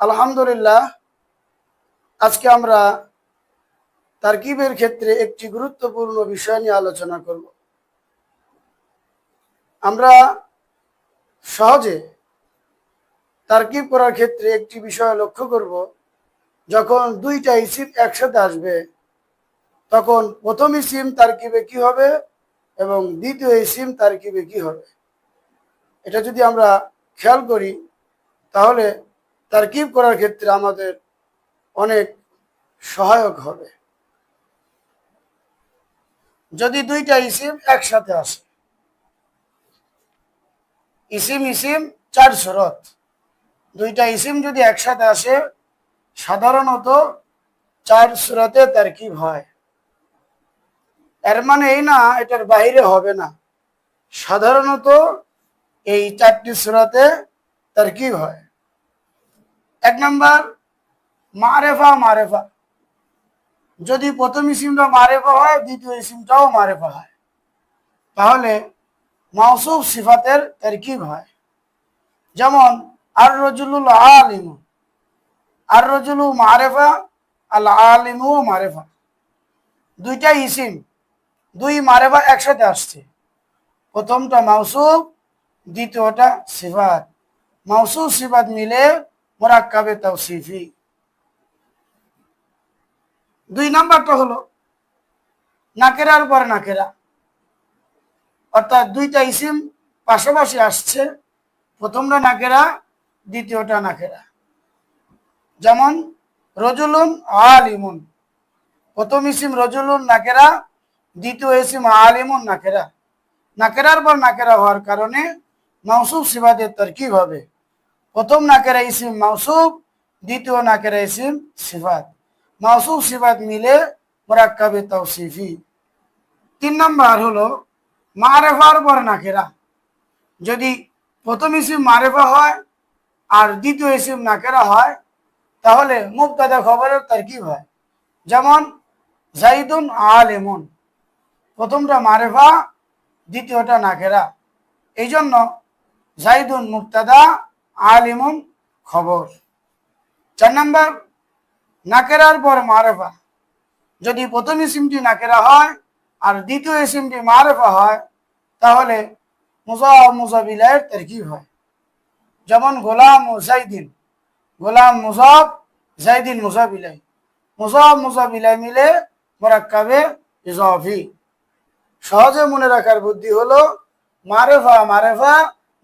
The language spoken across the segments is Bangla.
আলহামদুলিল্লাহ, আজকে আমরা তারকিবের ক্ষেত্রে একটি গুরুত্বপূর্ণ বিষয় নিয়ে আলোচনা করব। আমরা সহজে তারকিব করার ক্ষেত্রে একটি বিষয় লক্ষ্য করব, যখন দুইটা ইসিম একসাথে আসবে, তখন প্রথম ইসিম তারকিবে কি হবে এবং দ্বিতীয় ইসিম তারকিবে কি হবে। এটা যদি আমরা খেয়াল করি, তাহলে তারকিব করার ক্ষেত্রে আমাদের অনেক সহায়ক হবে। যদি দুইটা ইসিম একসাথে আসে, ইসিম ইসিম চার সুরত দুইটা ইসিম যদি একসাথে আসে, সাধারণত চার সুরতে তারকিব হয়। এর মানে এই না, এটার বাইরে হবে না। সাধারণত এই চারটি সুরাতে তারকিব হয়। এক নম্বর, মারেফা মারেফা। যদি প্রথম ইসিমটা মারেফা হয়, দ্বিতীয় ইসিমটাও মারেফা হয়। তাহলে মাউসুফ সিফাতের তারকিব হয়। যেমন আর রজুলুল আলিমু। আর রজুলু মারেফা আল আলিমু মারেফা। দুইটা ইসিম, দুই মারেফা একসাথে আসছে। প্রথমটা মাউসুফ, দ্বিতীয়টা সিফাত। মাউসুফ সিফাত মিলে মোরাক্কাবে তাওসিফি দুই নাম্বারটা হলো নাকেরার পর নাকেরা। অর্থাৎ দুইটা ইসিম পাশাপাশি আসছে, প্রথমটা নাকেরা, দ্বিতীয়টা নাকেরা। যেমন, রজুলুন আলিমুন। প্রথম ইসিম রজুলুন নাকেরা, দ্বিতীয় ইসিম আলিমুন নাকেরা। নাকেরার পর নাকেরা হওয়ার কারণে মাউসুফ সিবাদের তরকিব হবে। প্রথম নাকেরা ইসিম মাউসুফ দ্বিতীয় নাকেরা ইসিম সিফাত। মাউসুফ সিফাত মিলে মোরাক্কাবে তৌসিফি তিন নম্বর হলো মারেফার পর নাকেরা। যদি প্রথম ইসিম মারেফা হয় আর দ্বিতীয় ইসিম নাকেরা হয়, তাহলে মুক্তাদা খবরের তার তারকিব হয়। যেমন জাইদুন আলেমন। প্রথমটা মারেফা, দ্বিতীয়টা নাকেরা। এই জন্য জাইদুন মুক্তাদা আলিমুন খবর। চার নম্বর, নাকেরার পর মারেফা। যদি প্রথম ইসিমটি নাকেরা হয় আর দ্বিতীয় ইসিমটি মারেফা হয়, তাহলে মুজাহ মুজাবিলায়ের তরকিব হয়। যেমন গোলাম ও জাইদিন গোলাম মুজাব জাইদিন মুজাবিলাই মুজাব মুজাবিলাই মিলে মোরাক্কাবে ইজাফি। সহজে মনে রাখার বুদ্ধি হলো মারেফা মারেফা,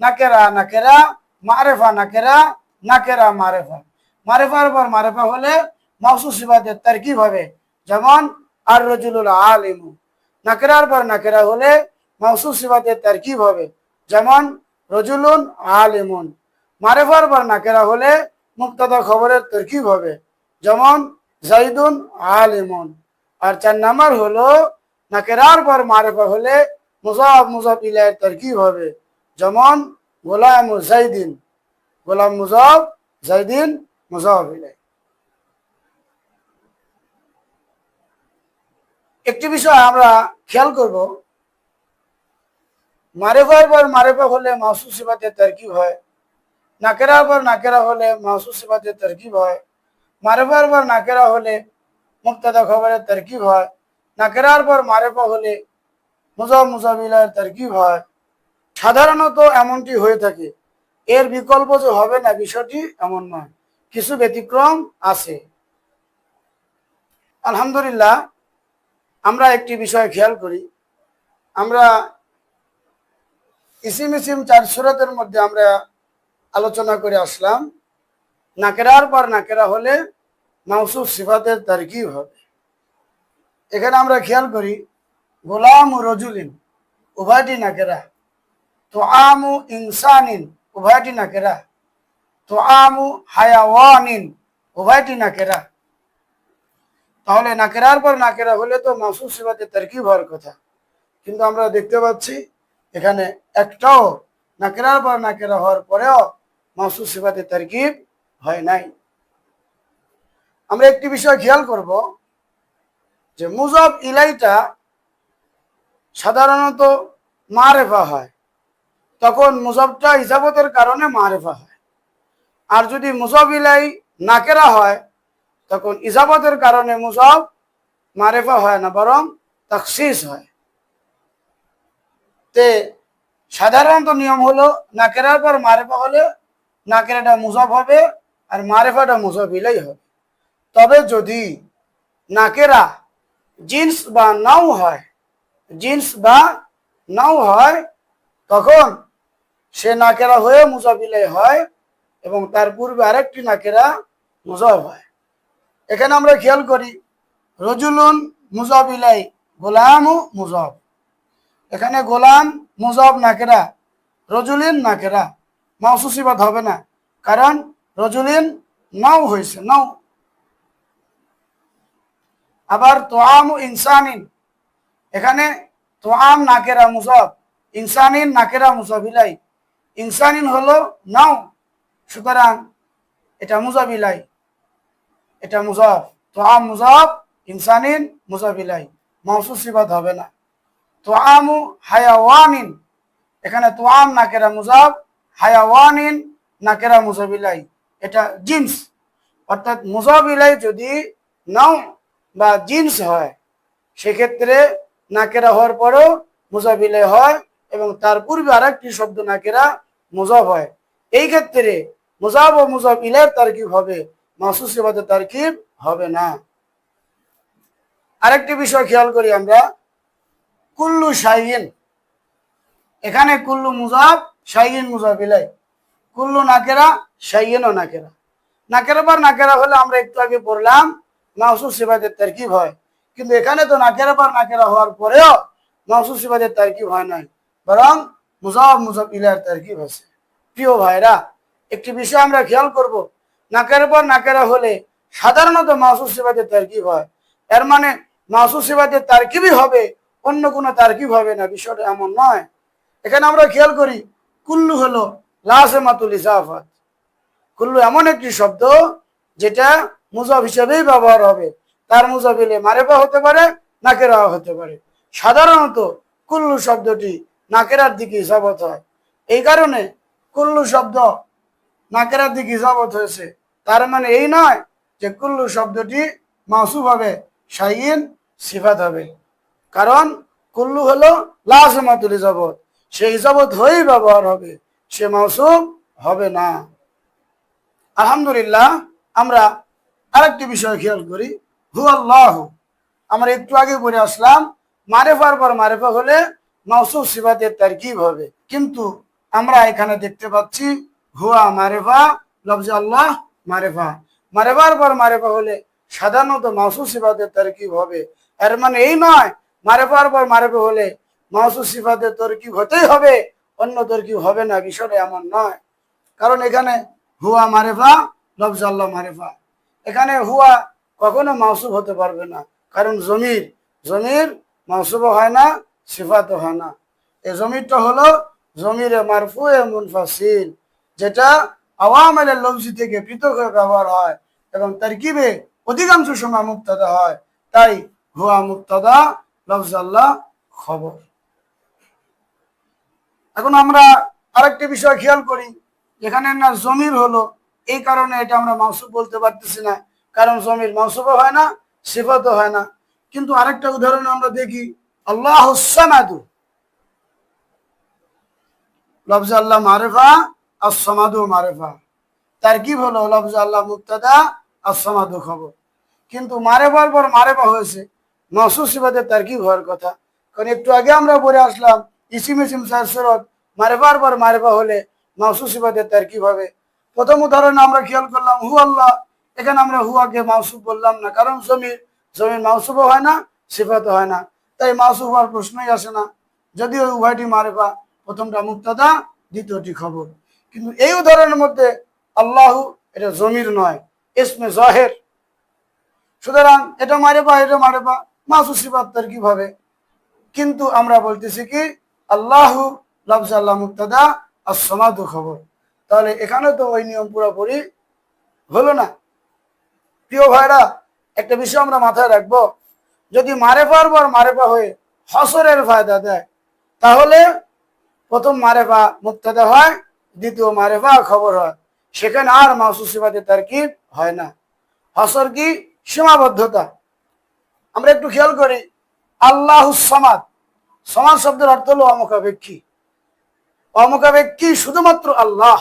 নাকেরা নাকেরা মারেফা নাকেরা নাকেরা মারেফা। মারেফার পর মারেফা হলে মাউসু সিবাদের তারকিব হবে। যেমন আর রজুলুল আলিমু। নাকেরার পর নাকেরা হলে মাউসু সিবাদের তারকিব হবে। যেমন, রজুলুন আলিমুন। মারেফার পর নাকেরা হলে মুক্তাদা খবরের তরকিব হবে। যেমন, জাইদুন আলিমুন। আর চার নাম্বার হলো, নাকেরার পর মারেফা হলে মুজাফ মুজাফ ইলাইয়ের তরকিব হবে। যেমন গোলাম জাইদিন গোলাম মুজাফ জাইদিন ইলাই একটি বিষয় আমরা খেয়াল করব। মারেফার পর মারেফা হলে মাসুস সিবাতে তরকিব হয়। নাকেরার পর নাকেরা হলে মাসুস সিবাতে তরকিব হয়। মারেফার পর নাকেরা হলে মুক্তাদা খবরের তরকিব হয়। নাকেরার পর মারেফা হলে মুজাব মুজাবিলার তরকিব হয়। সাধারণত এমনটি হয়ে থাকে। এর বিকল্প যে হবে না, বিষয়টি এমন নয়। কিছু ব্যতিক্রম আছে। আলহামদুলিল্লাহ, আমরা একটি বিষয় খেয়াল করি। আমরা ইসিম ইসিম চার সুরতের মধ্যে আমরা আলোচনা করে আসলাম। নাকেরার পর নাকেরা হলে মাউসুফ সিফাতের তারকিব হবে। এখানে আমরা খেয়াল করি, গোলাম ও রজুলিন, উভয়টি নাকেরা। তো আমু ইনসানিন, উভয়টি নাকেরা। তো আমু হায়াওয়ানিন, উভয়টি নাকেরা। তাহলে নাকেরার পর নাকেরা হলে তো মাসুদ সিবাতে তারকিব হওয়ার কথা। কিন্তু আমরা দেখতে পাচ্ছি, এখানে একটাও নাকেরার পর নাকেরা হওয়ার পরেও মাসুদ সিবাতে তারকিব হয় নাই। আমরা একটি বিষয় খেয়াল করব, যে মুজব ইলাইটা সাধারণত মারেফা হয়। তখন মুজবটা হিসাবতের কারণে মারেফা হয়। আর যদি মুজব ইলাই নাকেরা হয়, তখন ইজাবতের কারণে মুজব মারেফা হয় না, বরং তাকসিস হয়। তে সাধারণত নিয়ম হলো, নাকেরার পর মারেফা হলে নাকেরাটা মুজব হবে আর মারেফাটা মুজবিলাই হবে। তবে যদি নাকেরা জিন্স বা নাও হয়, জিন্স বা নাও হয়, তখন সে নাকেরা হয়ে মুজাবিলাই হয় এবং তার পূর্বে আরেকটি নাকেরা মুজব হয়। এখানে আমরা খেয়াল করি, রজুলুন মুজাবিলাই গোলাম মুজব। এখানে গোলাম, মুজব নাকেরা, রজুলিন নাকেরা মাউসুসিবাদ হবে না, কারণ রজুলিন নাও হয়েছে, নাও। আবার তোয়াম ইনসানিন, এখানে তোয়াম নাকেরা মুজব, ইনসানিন নাকেরা মুজাবিলাই ইনসানিন হলো নাও। সুতরাং এটা মুজাবিলাই এটা মুজব তোয়াম মুজব ইনসানিন মুজাবিলাই মাউসুসিবাদ হবে না। তোয়ামু হায়াওয়ানিন। এখানে তোয়াম নাকেরা মুজাব হায়াওয়ানিন নাকেরা মুজাবিলাই এটা জিন্স। অর্থাৎ মুজাবিলাই যদি নাও বা জিন্স হয়, সেক্ষেত্রে নাকেরা হওয়ার পরেও মুজাবিলাই হয় এবং তার পূর্বে আরেকটি শব্দ নাকেরা মুজাব হয়। এই ক্ষেত্রে মুজাব ও মুজাব ইলের তারকিব হবে, মাসুস মাসুসিবাদের তারকিব হবে না। আরেকটি বিষয় খেয়াল করি আমরা, কুল্লু শাহিন এখানে কুল্লু মুজাব শাহিন মুজাব ইলাই। কুল্লু নাকেরা শাহিন ও নাকেরা। নাকেরা পর নাকেরা হলে আমরা একটু আগে পড়লাম মাহসুস সিবাদের তারকিব হয়। কিন্তু এখানে তো নাকেরা পর নাকেরা হওয়ার পরেও মাহসুস সিবাদের তারকিব হয় নাই। বরং মুজাব মুজাব ইলার তারকিব আছে। প্রিয় ভাইরা, একটি বিষয় আমরা খেয়াল করব। নাকের পর নাকেরা হলে সাধারণত মাহসুস সিবাদের তারকিব হয়। এর মানে মাহসুস সিবাদের তারকিবই হবে, অন্য কোনো তারকিব হবে না, বিষয়টা এমন নয়। এখানে আমরা খেয়াল করি, কুল্লু হলো লাসেমাতুল ইসাফাত কুল্লু এমন একটি শব্দ যেটা মুজাব হিসেবেই ব্যবহার হবে। তার মুজাবিলে মারেফা হতে পারে নাকেরা হতে পারে। সাধারণত কুল্লু শব্দটি নাকেরার দিকে ইসাবত হয়। এই কারণে কুল্লু শব্দ নাকেরার দিকে ইসাবত হয়েছে। তার মানে এই নয় যে কুল্লু শব্দটি মাসুব হবে শাহিন সিফাত হবে। কারণ কুল্লু হলো লাসমাতুল ইজাবত। সে ইজাবত হয়েই ব্যবহার হবে, সে মাসুম হবে না। আলহামদুলিল্লাহ, আমরা আরেকটি বিষয় খেয়াল করি। হু আল্লাহ আমরা একটু আগে পড়ে আসলাম, মারেফার পর মারেফা হলে মাউসুফ সিবাতের তারকিব হবে। কিন্তু আমরা এখানে দেখতে পাচ্ছি, হুয়া মারেফা, লফজ আল্লাহ মারেফা। মারেফার পর মারেফা হলে সাধারণত মাউসুফ সিবাতের তারকিব হবে। এর মানে এই নয়, মারেফার পর মারেফা হলে মাউসুফ সিবাতের তরকিব হতেই হবে, অন্য তরকিব হবে না, বিষয়টা এমন নয়। কারণ এখানে হুয়া মারেফা, লফজ আল্লাহ মারেফা। এখানে হুয়া কখনো মাউসুফ হতে পারবে না, কারণ জমির জমির মাউসুফ হয় না সিফাত হয় না। এই জমিরটা হলো জমিরে মারফু এ মুনফাসিল, যেটা আওয়ামের লফজি থেকে পৃথক হয়ে ব্যবহার হয় এবং তারকিবে অধিকাংশ সময় মুক্তাদা হয়। তাই হুয়া মুক্তাদা লফজ আল্লাহ খবর। এখন আমরা আরেকটি বিষয় খেয়াল করি, যেখানে না জমির হলো, এই কারণে এটা আমরা মাউসুফ বলতে পারতেছি না, কারণ জমির মাউসুফও হয় না, সিফাতও হয় না। কিন্তু আরেকটা উদাহরণ আমরা দেখি আল্লাহ সামাদু। লফজ আল্লাহ মারেফা আসমাদু মারেফা। তার কি হলো লফজ আল্লাহ মুক্তাদা আসমাদু খবর। কিন্তু মারেফার পর মারেফা হয়েছে মাসুস সিফাতের তার কি হওয়ার কথা। কারণ একটু আগে আমরা পড়ে আসলাম, ইসিম ইসিম সারসরত মারেফার পর মারেফা হলে মাসুস সিফাতের তার কি হবে। প্রথম উদাহরণে আমরা খেয়াল করলাম, হু আল্লাহ। এখানে আমরা হুয়াকে মাউসুফ বললাম না, কারণ জমির জমির মাউসুফও হয় না, সিফাতও হয় না। তাই মাউসুফ হওয়ার প্রশ্নই আসে না। যদিও উভয়টি মারেফা, প্রথমটা মুক্তাদা, দ্বিতীয়টি খবর। কিন্তু এই উদাহরণের মধ্যে আল্লাহু এটা জমির নয়, ইসমে জহের। সুতরাং এটা মারেফা এটা মারেফা, মাসুফ সিফাত তার কীভাবে? কিন্তু আমরা বলতেছি কি, আল্লাহ লফজ আল্লাহ মুক্তাদা আর সমাদু খবর। তাহলে এখানে তো ওই নিয়ম পুরোপুরি হলো না। প্রিয় ভাইরা, একটা বিষয় আমরা মাথায় রাখব যদি মারেফার পর মারেফা হয়ে হসরের ফায়দা দেয়, তাহলে প্রথম মারেফা মুক্তাদা হয়, দ্বিতীয় মারেফা খবর হয়। সেখানে আর মাসুসিবাদের তারকিব হয় না। হসর কি? সীমাবদ্ধতা। আমরা একটু খেয়াল করি, আল্লাহ সমাদ। সমাজ শব্দের অর্থ হলো অমুখাপেক্ষী। অমুখাপেক্ষী শুধুমাত্র আল্লাহ।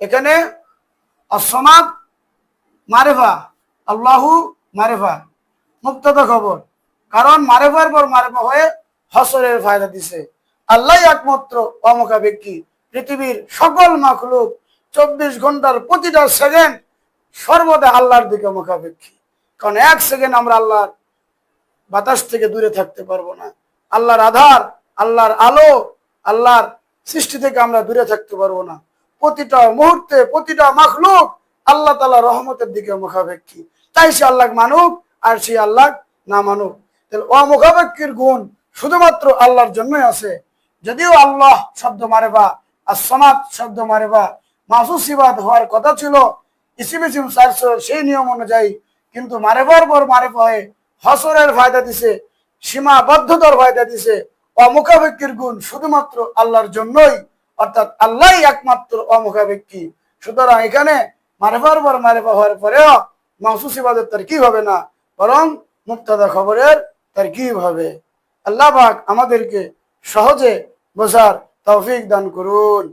এখানে অসমাদ মারেফা, আল্লাহু মারেফা। মুক্ততা খবর। কারণ মারেফার পর মারেফা হয়ে হসরের ফায়দা দিছে। আল্লাহ একমাত্র অমুখাপেক্ষী পৃথিবীর সকল মাখলুক চব্বিশ ঘণ্টার প্রতিটা সেকেন্ড সর্বদা আল্লাহর দিকে মুখাপেক্ষী কারণ এক সেকেন্ড আমরা আল্লাহর বাতাস থেকে দূরে থাকতে পারব না। আল্লাহর আধার, আল্লাহর আলো, আল্লাহর সৃষ্টি থেকে আমরা দূরে থাকতে পারব না। প্রতিটা মুহূর্তে, প্রতিটা মাখলুক আল্লাহ তালা রহমতের দিকে মুখাপেক্ষী তাই সে আল্লাহ মানুক আর সে আল্লাহ না মানুক তাহলে অমুখাপেক্ষীর গুণ শুধুমাত্র আল্লাহর জন্যই আছে। যদিও আল্লাহ শব্দ মারে বা সমাজ শব্দ মারে বা, মাসুসিবাদ হওয়ার কথা ছিল, ইসিম ইসিম সেই নিয়ম অনুযায়ী কিন্তু মারেবার পর মারে হয়ে হসরের ফায়দা দিছে, সীমাবদ্ধতার ফায়দা দিছে। অমুখাপেক্ষীর গুণ শুধুমাত্র আল্লাহর জন্যই, অর্থাৎ আল্লাহ একমাত্র অমুখাপেক্ষী। সুতরাং এখানে মারেফার পর মারেফা হওয়ার পরেও মাহসুস ইবাদত তার কি হবে না? বরং মুক্তাদা খবরের তার কি হবে। আল্লাহ আমাদেরকে সহজে বোঝার তৌফিক দান করুন।